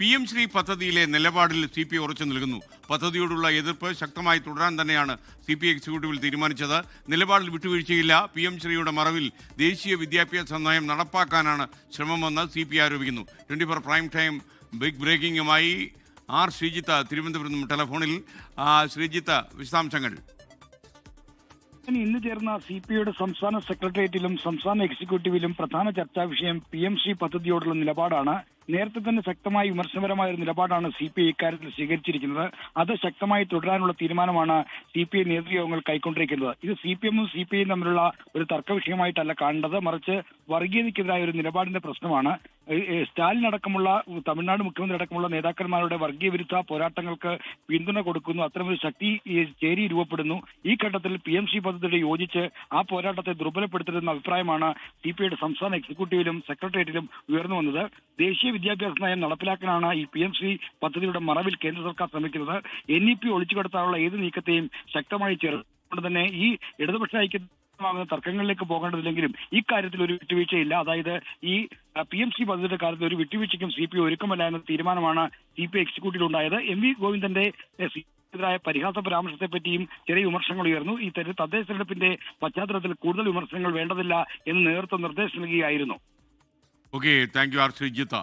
P M Shri പദ്ധതിയിലെ നിലപാടിൽ C P ഉറച്ചു നിൽക്കുന്നു. പദ്ധതിയോടുള്ള എതിർപ്പ് ശക്തമായി തുടരാൻ തന്നെയാണ് സി പി എക്സിക്യൂട്ടീവിൽ തീരുമാനിച്ചത്. നിലപാടിൽ വിട്ടുവീഴ്ചയില്ല. പി എം ശ്രീയുടെ മറവിൽ ദേശീയ വിദ്യാഭ്യാസ നയം നടപ്പാക്കാനാണ് ശ്രമമെന്ന് സി പി ആരോപിക്കുന്നു. Twenty four prime time big ബ്രേക്കിംഗുമായി R Sreejith Thiruvananthapuram നിന്നും ടെലഫോണിൽ ശ്രീജിത്ത് വിശദാംശങ്ങൾ. ഇന്ന് ചേർന്ന സി പി ഐയുടെ സംസ്ഥാന സെക്രട്ടേറിയറ്റിലും സംസ്ഥാന എക്സിക്യൂട്ടീവിലും പ്രധാന ചർച്ചാ വിഷയം പി എം സി പദ്ധതിയോടുള്ള നിലപാടാണ്. നേരത്തെ തന്നെ ശക്തമായ വിമർശനപരമായ ഒരു നിലപാടാണ് സി പി ഐ ഇക്കാര്യത്തിൽ സ്വീകരിച്ചിരിക്കുന്നത്. അത് ശക്തമായി തുടരാനുള്ള തീരുമാനമാണ് സി പി ഐ നേതൃയോഗങ്ങൾ കൈക്കൊണ്ടിരിക്കുന്നത്. ഇത് സി പി എമ്മും സി പി ഐയും തമ്മിലുള്ള ഒരു തർക്ക വിഷയമായിട്ടല്ല കാണേണ്ടത്. മറിച്ച് വർഗീയതയ്ക്കെതിരായ ഒരു നിലപാടിന്റെ പ്രശ്നമാണ്. സ്റ്റാലിൻ അടക്കമുള്ള തമിഴ്നാട് മുഖ്യമന്ത്രി അടക്കമുള്ള നേതാക്കന്മാരുടെ വർഗീയ വിരുദ്ധ പോരാട്ടങ്ങൾക്ക് പിന്തുണ കൊടുക്കുന്നു. അത്തരമൊരു ശക്തി ചേരി രൂപപ്പെടുന്നു. ഈ ഘട്ടത്തിൽ പി എം സി പദ്ധതിയുടെ യോജിച്ച് ആ പോരാട്ടത്തെ ദുർബലപ്പെടുത്തരുന്ന അഭിപ്രായമാണ് സി പി ഐയുടെ സംസ്ഥാന എക്സിക്യൂട്ടീവിലും സെക്രട്ടേറിയറ്റിലും ഉയർന്നു വന്നത്. ദേശീയ വിദ്യാഭ്യാസ നയം നടപ്പിലാക്കാനാണ് ഈ പി എം സി പദ്ധതിയുടെ മറവിൽ കേന്ദ്ര സർക്കാർ ശ്രമിക്കുന്നത്. എൻ ഇ പി ഒളിച്ചുകടത്താനുള്ള ഏത് നീക്കത്തെയും ശക്തമായി ചേർത്തുകൊണ്ട് തന്നെ ഈ ഇടതുപക്ഷ ഐക്യ ാകുന്ന തർക്കങ്ങളിലേക്ക് പോകേണ്ടതില്ലെങ്കിലും ഈ കാര്യത്തിൽ ഒരു വിട്ടുവീഴ്ചയില്ല അതായത് ഈ പി എം സി പദ്ധതിയുടെ കാര്യത്തിൽ ഒരു വിട്ടുവീഴ്ചയ്ക്കും സി പി ഒരുക്കമല്ല എന്ന തീരുമാനമാണ് സി പി എക്സിക്യൂട്ടീവ് ഉണ്ടായത് എം വി ഗോവിന്ദന്റെ എതിരായ പരിഹാസ പരാമർശത്തെ പറ്റിയും ചെറിയ വിമർശങ്ങൾ ഉയർന്നു. ഈ തദ്ദേശ തെരഞ്ഞെടുപ്പിന്റെ പശ്ചാത്തലത്തിൽ കൂടുതൽ വിമർശനങ്ങൾ വേണ്ടതില്ല എന്ന് നേതൃത്വം നിർദ്ദേശം നൽകുകയായിരുന്നു okay thank you R Sreejith